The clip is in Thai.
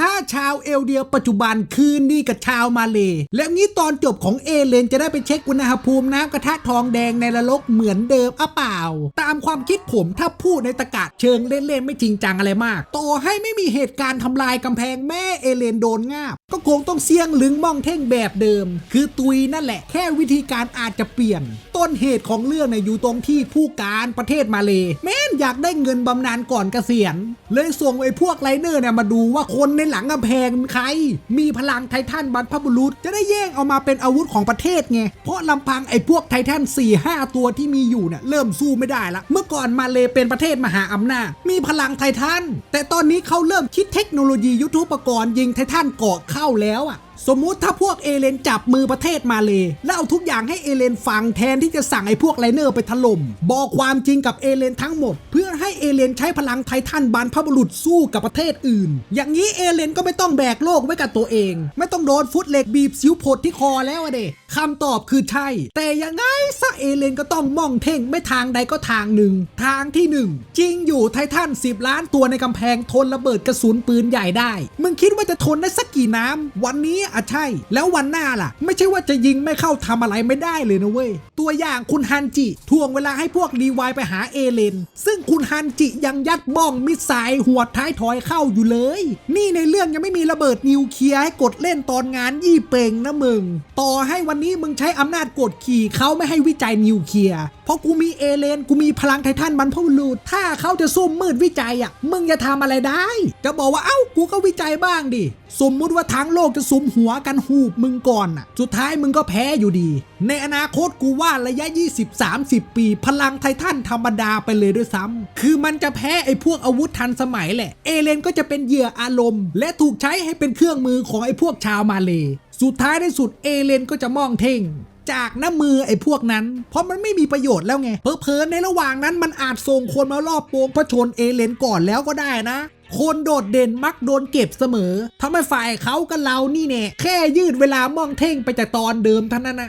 ท้า ชาวเอลเดียปัจจุบันคืนดีกับชาวมาเล แล้วงี้ตอนจบของเอเลนจะได้ไปเช็คอุณหภูมิน้ำกระทะทองแดงในระลกเหมือนเดิมอะเปล่า ตามความคิดผมถ้าพูดในตะกาศเชิงเล่นๆไม่จริงจังอะไรมากต่อให้ไม่มีเหตุการณ์ทำลายกำแพงแม่เอเลนโดนงาบ ก็คงต้องเสี่ยงลึงมองเท่งแบบเดิม คือตุยนั่นแหละแค่วิธีการอาจจะเปลี่ยน ต้นเหตุของเรื่องเนี่ยอยู่ตรงที่ผู้การประเทศมาเลแม่นอยากได้เงินบำนาญก่อนเกษียณ เลยส่งไอ้พวกไรเนอร์เนี่ยมาดูว่าคนในหลังกำแพงใคร มีพลังไททันบรรพบุรุษ จะได้แย่งเอามาเป็นอาวุธของประเทศไง เพราะลำพังไอ้พวกไททัน4 5 ตัวที่มีอยู่เนี่ยเริ่มสู้ไม่ได้ละ เมื่อก่อนมาเลเป็นประเทศมหาอำนาจ มีพลังไททัน แต่ตอนนี้เขาเริ่มคิดเทคโนโลยียุทโธปกรณ์ยิงไททันเกาะเข้าแล้วอะ สมมุติถ้าพวกเอเลนจับมือประเทศมาเลยแล้วเอาทุกอย่างให้เอเลนฟังแทนที่จะสั่งไอ้พวกไลเนอร์ไปถล่มบอกความจริงกับเอเลนทั้งหมด เพื่อให้เอเลนใช้พลังไททันบรรพบุรุษสู้กับประเทศอื่น อย่างนี้เอเลนก็ไม่ต้องแบกโลกไว้กับตัวเอง ไม่ต้องโดนฟุตเหล็กบีบสิวผดที่คอแล้วอะเด็คำตอบคือใช่ แต่ยังไงซะเอเลนก็ต้องมองเท่งไม่ทางใดก็ทางหนึ่ง ทางที่หนึ่งจริงอยู่ไททัน10 ล้านตัวในกำแพงทนระเบิดกระสุนปืนใหญ่ได้ มึงคิดว่าจะทนได้สักกี่น้ำวันนี้อะใช่ แล้ววันหน้าล่ะ ไม่ใช่ว่าจะยิงไม่เข้าทำอะไรไม่ได้เลยนะเว้ย ตัวอย่างคุณฮันจิทวงเวลาให้พวกรีวายไปหาเอเลน ซึ่งคุณฮันจิยังยัดบ้องมิสไซล์หัวท้ายถอยเข้าอยู่เลย นี่ในเรื่องยังไม่มีระเบิดนิวเคลียร์ให้กดเล่นตอนงานยี่เป่งนะมึง ต่อให้วันนี้มึงใช้อำนาจกดขี่เขาไม่ให้วิจัยนิวเคลียร์ เพราะกูมีเอเลนกูมีพลังไททันบรรพบุรุษถ้าเขาจะซุ่มมืดวิจัยอะมึงจะทำอะไรได้ จะบอกว่าเอ้ากูก็วิจัยบ้างดิ สมมุติว่าทั้งโลกจะสุมหััวกันหูบมึงก่อนอะ สุดท้ายมึงก็แพ้อยู่ดี ในอนาคตกูว่าระยะ 20-30 ปี พลังไททันธรรมดาไปเลยด้วยซ้ำคือมันจะแพ้ไอ้พวกอาวุธทันสมัยแหละ เอเลนก็จะเป็นเหยื่ออารมณ์ และถูกใช้ให้เป็นเครื่องมือของไอ้พวกชาวมาเล สุดท้ายในสุดเอเลนก็จะมองเท่งจากน้ำมือไอ้พวกนั้น เพราะมันไม่มีประโยชน์แล้วไง เพอๆในระหว่างนั้นมันอาจส่งคนมารอบโปงพระชนเอเลนก่อนแล้วก็ได้นะ คนโดดเด่นมักโดนเก็บเสมอทำให้ฝ่ายเขากับเรานี่แน่แค่ยืดเวลามองเท่งไปจากตอนเดิมเท่านั้นนะ